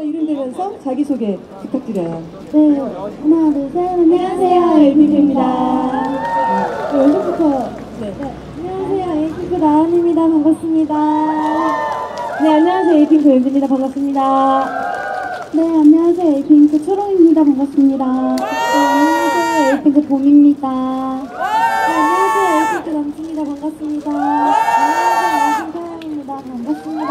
자, 이름 대면서 자기소개 부탁드려요. 네, 하나, 둘, 셋. 안녕하세요, 에이핑크입니다. 네, 왼쪽부터, 네. 네, 안녕하세요, 에이핑크 나은입니다. 반갑습니다. 네, 안녕하세요. 에이핑크 연주입니다. 반갑습니다. 네, 안녕하세요, 에이핑크 초롱입니다. 반갑습니다. 네, 안녕하세요, 에이핑크 봄입니다. 네, 안녕하세요, 에이핑크 남친입니다. 반갑습니다. 안녕하세요, 에이핑크 사랑입니다. 반갑습니다.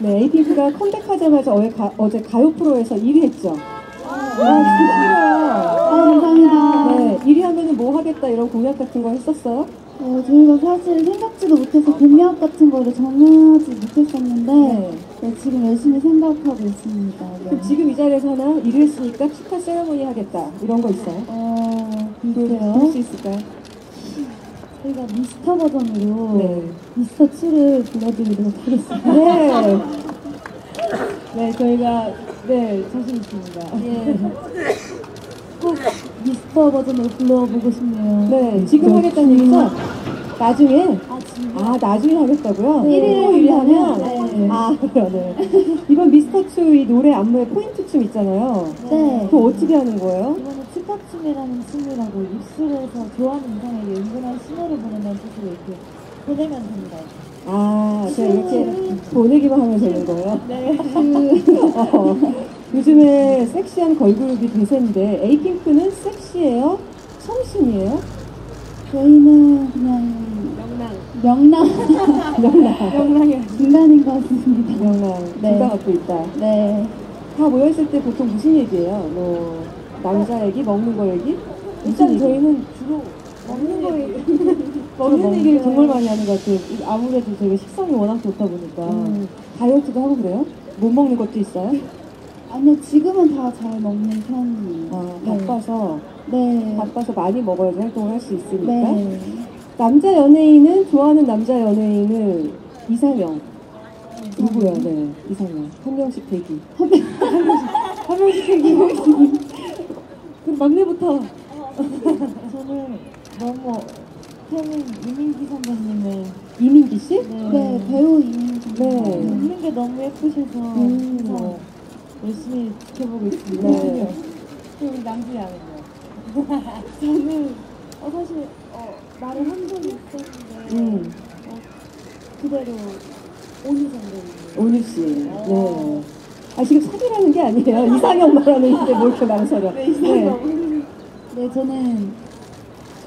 네, 에이핑크가 컴백하자마자 어제, 가, 어제 가요 프로에서 1위 했죠. 와, 축하드려요. 아, 감사합니다. 네, 1위 하면은 뭐 하겠다 이런 공약 같은 거 했었어요? 어, 저희가 사실 생각지도 못해서 공약 같은 거를 정하지 못했었는데 네. 네, 지금 열심히 생각하고 있습니다. 네. 그럼 지금 이 자리에서 하나 1위 했으니까 축하 세레모니 하겠다. 이런 거 있어요? 어, 볼 글쎄요. 수 있을까요? 저희가 미스터 버전으로 네. 미스터 2를 불러드리도록 하겠습니다. 네. 네, 저희가, 네, 자신 있습니다. 예. 꼭 미스터 버전으로 불러보고 싶네요. 네, 지금 하겠다는 얘기죠? 나중에, 아, 진짜? 아, 나중에 하겠다고요? 네. 1위를 1위 하면? 네. 아, 그래요, 네. 이번 미스터 2 이 노래 안무에 포인트 춤 있잖아요. 네. 그거 어떻게 하는 거예요? 치파춤이라는 춤이라고 입술에서 좋아하는 이상에게 은근한 신호를 보내는 뜻으로 이렇게 보내면 됩니다. 아, 제가 이렇게 보내기만 하면 되는 거예요? 네. 어, 요즘에 섹시한 걸그룹이 대세인데, 에이핑크는 섹시해요? 청순이에요? 저희는 그냥 명랑 명랑. 명랑이 중간인 것 같습니다. 명랑. 네. 둘다 갖고 있다. 네. 다 모여있을 때 보통 무슨 얘기예요? 뭐, 남자 얘기, 먹는 거 얘기? 일단 저희는 주로 먹는 거 얘기. 먹는 얘기를 정말 많이 하는 것 같아요. 이- 아무래도 저희가 식성이 워낙 좋다 보니까. 음. 다이어트도 하고 그래요? 못 먹는 것도 있어요? 아니요, 지금은 다 잘 먹는 편이에요. 아, 네. 바빠서, 네. 바빠서 많이 먹어야지 활동을 할 수 있으니까. 네. 남자 연예인은, 좋아하는 남자 연예인은 이상형. 누구야, 네, 이상형. 한 명씩 대기. 한 명씩, 한 명씩 대기. 막내부터. 저는 너무 팬인 이민기 선배님의 이민기 씨? 네, 배우 이민기 선배님 네. 웃는 게 너무 예쁘셔서 음. 항상 열심히 지켜보고 있습니다. 네. 그리고 남주양은요? 저는 어, 사실 어, 말을 한 적이 있었는데 음. 어, 그대로 오니 선배님 온유 씨. 네. 아, 지금 사귀라는 게 아니에요. 이상형 말하는데 뭐 이렇게 망설여. 네, 네, 저는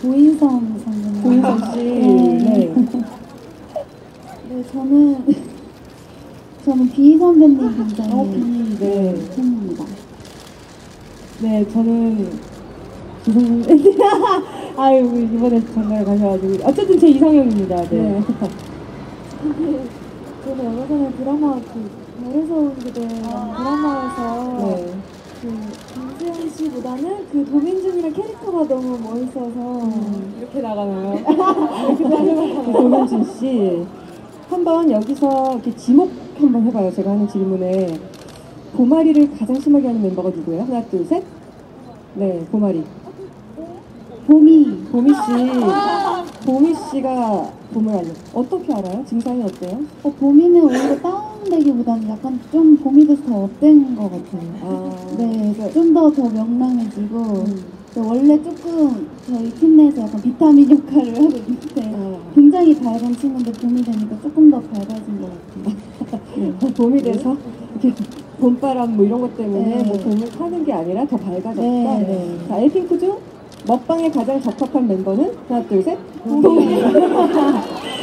조인성 선배님 조인성 씨. 네. 네. 네, 저는 저는 비 선배님 굉장히 어, 비, 네. 팬입니다. 네, 저는 기성 아유 이번에 정말 가셔가지고 어쨌든 제 이상형입니다. 네. 저는 얼마 전에 드라마 그 별에서 온 그대라는 드라마에서 네. 그 김수현 씨보다는 그 도민준이랑 캐릭터가 너무 멋있어서 이렇게 나가나요? 이렇게 나가나요? 도현진 씨. 한번 여기서 이렇게 지목 한번 해봐요. 제가 하는 질문에 보마리를 가장 심하게 하는 멤버가 누구예요? 하나, 둘, 셋. 네, 보마리. 봄이 보미 씨. 보미 씨가 봄을 알려. 어떻게 알아요? 증상이 어때요? 어, 봄이는 오히려 다운 되기보다는 약간 좀 봄이 돼서 더 업된 것 같아요. 아, 네, 그래서- 좀 더 더 명랑해지고 음. 저 원래 조금 저희 팀 내에서 약간 비타민 역할을 하고 있는데 아. 굉장히 밝은 친구인데 봄이 되니까 조금 더 밝아진 것 같아요. 네. 봄이 돼서 이렇게 봄바람 뭐 이런 것 때문에 네. 뭐 봄을 타는 게 아니라 더 밝아졌다. 네, 네. 자, 에이핑크 중 먹방에 가장 적합한 멤버는 하나, 둘, 셋. 봄이.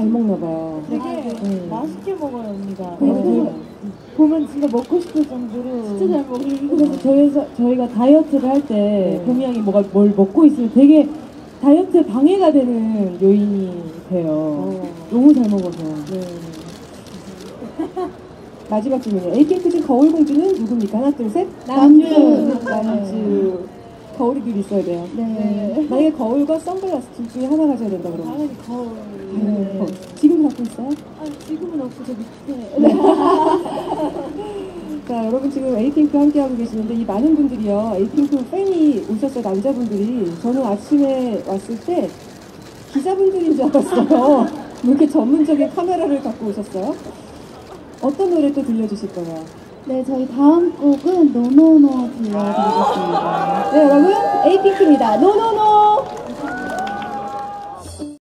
잘 먹나 봐요. 되게 네. 맛있게 먹어요, 언니가. 네. 보면 진짜 먹고 싶을 정도로 진짜 잘 먹어요. 그래서 저희가, 저희가 다이어트를 할때 네. 봄이 형이 뭐가 뭘 먹고 있으면 되게 다이어트에 방해가 되는 요인이 돼요. 어. 너무 잘 먹어서. 네. 마지막 질문이에요. 에이핑크 중 거울 공주는 누굽니까? 하나, 둘, 셋. 남주. 남주. 거울이 늘 있어야 돼요. 네. 만약에 거울과 선글라스 둘 중에 하나 가져야 된다 그러면 당연히 거울. 당 있어요? 아, 지금은 저 밑에. 자, 여러분 지금 에이핑크 함께하고 계시는데 이 많은 분들이요. 에이핑크 팬이 오셨어요. 남자분들이. 저는 아침에 왔을 때 기자분들인 줄 알았어요. 왜 이렇게 전문적인 카메라를 갖고 오셨어요? 어떤 노래 또 들려주실 거예요? 네, 저희 다음 곡은 노노노 들려드리겠습니다. 네, 여러분, 에이핑크입니다. 노노노!